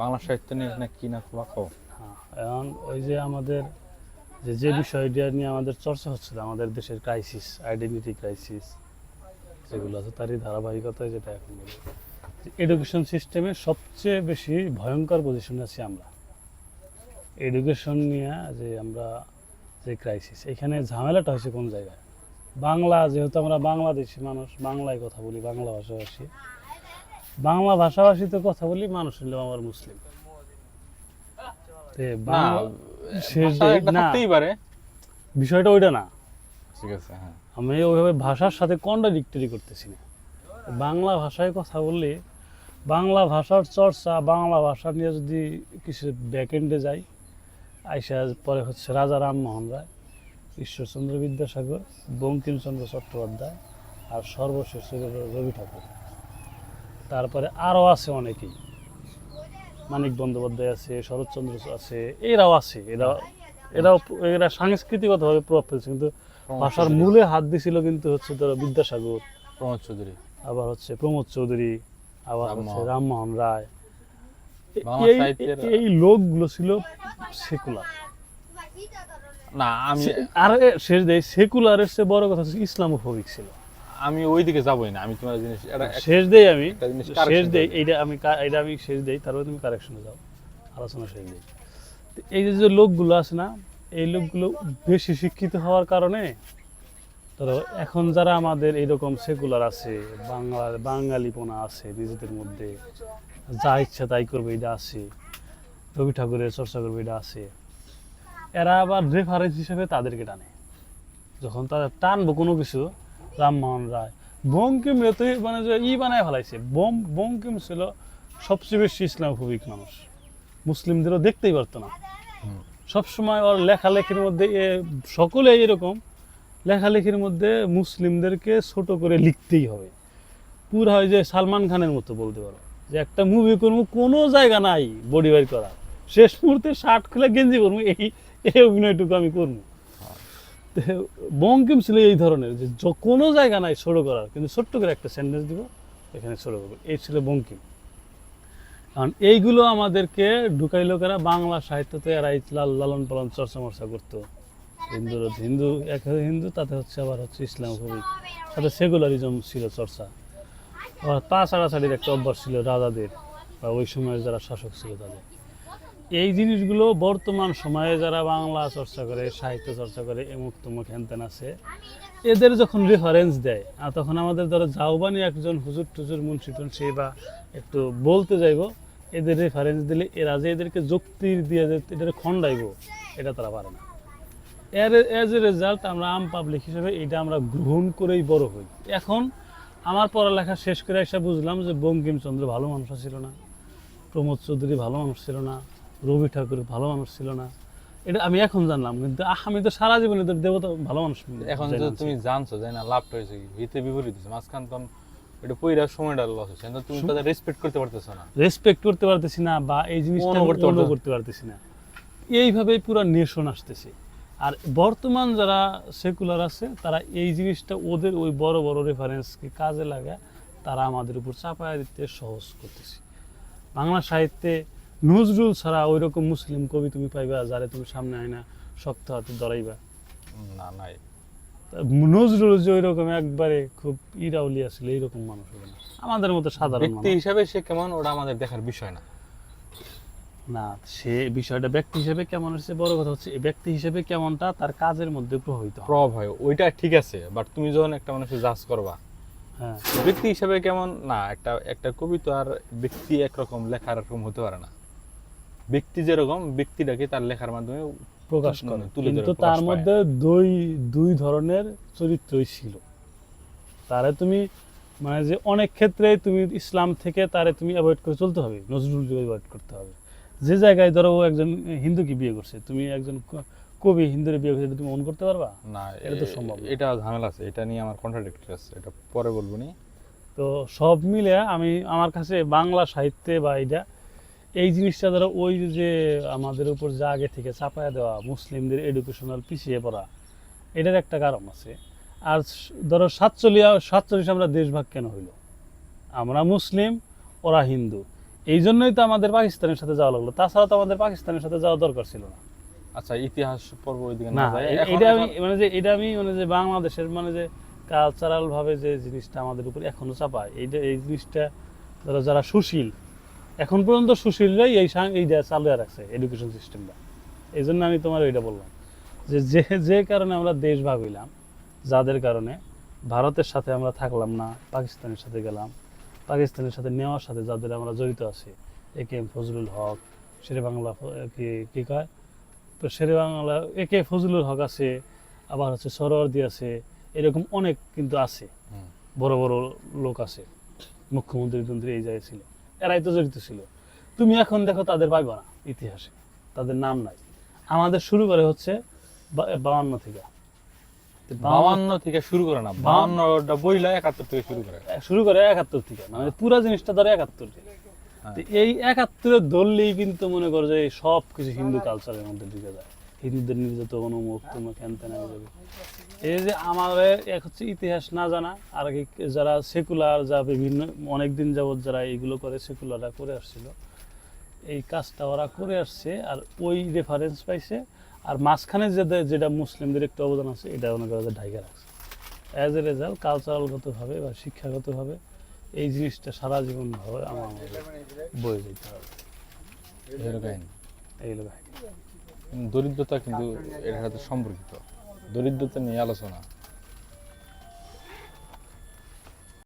বাংলা সাহিত্য নিয়ে না কি না কও? হ্যাঁ এখন ওই যে আমাদের যে যে বিষয়টা নিয়ে আমাদের চর্চা হচ্ছিল, আমাদের দেশের ক্রাইসিস আইডেন্টিটি ক্রাইসিস যেগুলো আছে, তারই ধারাবাহিকতায় যেটা এখন এডুকেশন সিস্টেমে সবচেয়ে বেশি ভয়ঙ্কর পজিশনে আছি আমরা। এডুকেশন নিয়ে যে আমরা যে ক্রাইসিস এখানে ঝামেলাটা হয়েছে কোন জায়গায়? বাংলা, যেহেতু আমরা বাংলাদেশি মানুষ, বাংলায় কথা বলি, বাংলা ভাষাভাষী বাংলা ভাষাভাষীতে কথা বলি মানুষ হলো আমার মুসলিম। পারে। বিষয়টা ওইটা না। ঠিক আছে হ্যাঁ। আমি ওইভাবে ভাষার সাথে কন্ট্রাডিক্টরি করতেছি না। বাংলা ভাষায় কথা বললে বাংলা ভাষার চর্চা বাংলা ভাষা নিয়ে যদি কিছু ব্যাকএন্ডে যাই আইসা পরে হচ্ছে রাজা রামমোহন রায় ঈশ্বরচন্দ্র বিদ্যাসাগর বঙ্কিমচন্দ্র চট্টোপাধ্যায় আর সর্বশেষ রবি ঠাকুর। তারপরে আরও আছে অনেকেই। মানিক বন্দ্যোপাধ্যায় আছে শরৎচন্দ্র আছে এরাও আছে। এরা এরাও এরা সাংস্কৃতিকভাবে প্রভাব ফেলছে কিন্তু ভাষার মূলে হাত দিছিল কিন্তু হচ্ছে ধরো বিদ্যাসাগর প্রমোদ চৌধুরী। আবার হচ্ছে প্রমোদ চৌধুরী আবার হচ্ছে রামমোহন। রায়। এই- এই লোকগুলো ছিল সেকুলার। না আমি আর শেষ দেয় সেকুলারের চেয়ে বড় কথা হচ্ছে ইসলামোফোবিক ছিল। আমি ওই দিকে যাবোই না আমি তোমার জিনিস শেষ দেই আমি শেষ দেই। এইটা আমি এইটা আমি শেষ দেই তারপরে তুমি কারেকশনে যাও আলোচনা শেষ দেই এই যে যে লোকগুলো আছে না এই লোকগুলো বেশি শিক্ষিত হওয়ার কারণে ধরো এখন যারা আমাদের এইরকম সেকুলার আছে বাংলা বাঙালিপনা আছে নিজেদের মধ্যে যা ইচ্ছা তাই করবে এটা আছে রবি ঠাকুরের চর্চা করবে এটা আছে এরা আবার রেফারেন্স হিসেবে তাদেরকে টানে যখন তারা টানবো কোনো কিছু রামমোহন রায়। বঙ্কিম রে তো মানে যে ই বানায় ফেলাইছে? বম বঙ্কিম ছিল সবচেয়ে বেশি ইসলামফোবিক মানুষ? মুসলিমদেরও দেখতেই পারতো না। সবসময় ওর লেখালেখির মধ্যে এ সকলে এরকম লেখালেখির মধ্যে মুসলিমদেরকে ছোট করে লিখতেই হবে। পুরা হয় যে সালমান খানের মতো বলতে পারো যে একটা মুভি করব কোনো জায়গা নাই বডি বাইর করা শেষ মুহূর্তে শার্ট খুলে গেঞ্জি করব এই এই অভিনয়টুকু আমি করব। বঙ্কিম ছিল এই ধরনের যে কোনো জায়গা নাই ছোট করার কিন্তু ছোট্ট করে একটা সেন্টেন্স দিব, এখানে ছোট করব এই ছিল বঙ্কিম। কারণ এইগুলো আমাদেরকে ঢুকাই লোকেরা বাংলা সাহিত্যতে এরা লাল লালন পালন চর্চা মর্চা করতো। হিন্দুর হিন্দু, এক হিন্দু, তাতে হচ্ছে আবার হচ্ছে ইসলাম খুবই সাথে সেকুলারিজম ছিল চর্চা। আবার পা ছাড়াছাড়ির একটা অভ্যাস ছিল রাজাদের, বা ওই সময়ের যারা শাসক ছিল তাদের। এই জিনিসগুলো বর্তমান সময়ে যারা বাংলা চর্চা করে, সাহিত্য চর্চা করে এমুক তুমুক হ্যানত্যান আছে। এদের যখন রেফারেন্স দেয়, আর তখন আমাদের ধরো যাওবানি একজন হুজুর টুজুর মুন্সি টুন্সি বা একটু বলতে যাইব, এদের রেফারেন্স দিলে এরা যে এদেরকে যুক্তির দিয়ে যে এদের খণ্ডাইব, এটা তারা পারে না। এর এজ এ রেজাল্ট আমরা আম পাবলিক হিসেবে এটা আমরা গ্রহণ করেই বড় হই। এখন আমার পড়ালেখা শেষ করে এসে বুঝলাম যে বঙ্কিমচন্দ্র ভালো মানুষ ছিল না, প্রমোদ চৌধুরী ভালো মানুষ ছিল না রবি ঠাকুর ভালো মানুষ ছিল না। এটা আমি এখন জানলাম কিন্তু আমি তো সারা জীবনে তো দেবতা ভালো মানুষ এখন যে তুমি জানছো যে না লাভটা হয়েছে হিতে বিপরীত হয়েছে মাঝখান তো এটা পইরা সময়টা লস কিন্তু তুমি তাদের রেসপেক্ট করতে পারতেছো না। রেসপেক্ট করতে পারতেছি না বা এই জিনিসটা করতে পারতেছি- করতে পারতেছি না। এইভাবেই পুরো নেশন আসতেছে। আর বর্তমান যারা সেকুলার আছে তারা এই জিনিসটা ওদের ওই বড় বড় রেফারেন্সকে কাজে লাগায় তারা আমাদের উপর চাপায় দিতে সহজ করতেছে। বাংলা সাহিত্যে নজরুল ছাড়া ওই রকম মুসলিম কবি তুমি পাইবা যারে তুমি সামনে আয় না শক্ত হাতে ধরাইবা। না নাই। নজরুল যে ওই রকম একবারে খুব ইরাউলিয়া ছিল এইরকম মানুষ হবে না। আমাদের মতো সাধারণ ব্যক্তি হিসাবে সে কেমন? ওটা আমাদের দেখার বিষয় না। না সে বিষয়টা ব্যক্তি হিসেবে কেমন হচ্ছে বড় কথা হচ্ছে ব্যক্তি হিসেবে কেমনটা তার কাজের মধ্যে প্রভাবিত। প্রভাব হয়। ওইটা ঠিক আছে বাট তুমি যখন একটা মানুষের জাজ করবা হ্যাঁ। ব্যক্তি হিসাবে কেমন? না একটা একটা কবি তো আর ব্যক্তি একরকম লেখার রকম হতে পারে না। ব্যক্তি যেরকম ব্যক্তিটাকে তার লেখার মাধ্যমে প্রকাশ করে। তুলে কিন্তু তার মধ্যে দুই দুই ধরনের চরিত্রই ছিল। তারে তুমি মানে যে অনেক ক্ষেত্রে তুমি ইসলাম থেকে তারে তুমি অ্যাভয়েড করে চলতে হবে নজরুল অ্যাভয়েড করতে হবে। যে জায়গায় ধরো ও একজন হিন্দুকে বিয়ে করছে তুমি একজন কবি হিন্দুরে বিয়ে করছে তুমি মন করতে পারবা? না এটা তো সম্ভব এটা ঝামেলা আছে এটা নিয়ে আমার কন্ট্রাডিক্টরি আছে এটা পরে বলব নি। তো সব মিলে আমি আমার কাছে বাংলা সাহিত্যে বা এটা এই জিনিসটা ধরো ওই যে আমাদের উপর যা আগে থেকে চাপায় দেওয়া মুসলিমদের এডুকেশনাল পিছিয়ে পড়া এটার একটা কারণ আছে। আর ধরো সাতচল্লিশ সাতচল্লিশ আমরা দেশভাগ কেন হইল? আমরা মুসলিম ওরা হিন্দু। এই জন্যই তো আমাদের পাকিস্তানের সাথে যাওয়া লাগল। তাছাড়া তো আমাদের পাকিস্তানের সাথে যাওয়া দরকার ছিল না। আচ্ছা ইতিহাস পর্ব ওইদিকে না এটা আমি মানে যে এটা আমি মানে যে বাংলাদেশের মানে যে কালচারাল ভাবে যে জিনিসটা আমাদের উপর এখনও চাপায় এইটা এই জিনিসটা ধরো যারা সুশীল এখন পর্যন্ত সুশীলরাই এই এইটা চালু রাখছে এডুকেশন সিস্টেমটা এই জন্য আমি তোমার ওইটা বললাম যে যে যে কারণে আমরা দেশ ভাগ হইলাম যাদের কারণে ভারতের সাথে আমরা থাকলাম না পাকিস্তানের সাথে গেলাম পাকিস্তানের সাথে নেওয়ার সাথে যাদের আমরা জড়িত আছি A K M Fazlul Haq Shere Bangla কি কি কয়? তো শেরে বাংলা এ কে ফজলুল হক আছে আবার হচ্ছে সরোয়ার্দি আছে এরকম অনেক কিন্তু আছে বড় বড় লোক আছে মুখ্যমন্ত্রী টন্ত্রী এই জায়গায় ছিল। এরাই তো জড়িত ছিল। তুমি এখন দেখো তাদের পাইবা না ইতিহাসে তাদের নাম নাই। আমাদের শুরু করে হচ্ছে বাউান্ন থেকে। বাউান্ন- থেকে শুরু করে না বাউান্নটা বইলা একাত্তর থেকে শুরু করে। শুরু করে একাত্তর থেকে মানে পুরা জিনিসটা ধরে একাত্তর থেকে। এই একাত্তরের ধরলেই কিন্তু মনে করো যে সব কিছু হিন্দু কালচারের মধ্যে ঢুকে যায়। হিন্দুদের নির্যাতন অনুমুখ তোমার ক্যান ত্যান হয়ে যাবে এই যে আমাদের এক হচ্ছে ইতিহাস না জানা আর কি যারা সেকুলার যা বিভিন্ন অনেক দিন যাবত যারা এইগুলো করে সেকুলাররা করে আসছিল। এই কাজটা ওরা করে আসছে আর ওই রেফারেন্স পাইছে আর মাঝখানে যেটা যেটা মুসলিমদের একটু অবদান আছে এটা করো যে ঢাইকা রাখছে। অ্যাজ এ রেজাল্ট কালচারালগতভাবে বা শিক্ষাগতভাবে এই জিনিসটা সারা জীবন ভাবে আমার বয়ে যেতে হবে। এই হলো কাহিনী। এইগুলো ভাই দরিদ্রতা কিন্তু এর সাথে সম্পর্কিত। দরিদ্রতা নিয়ে আলোচনা।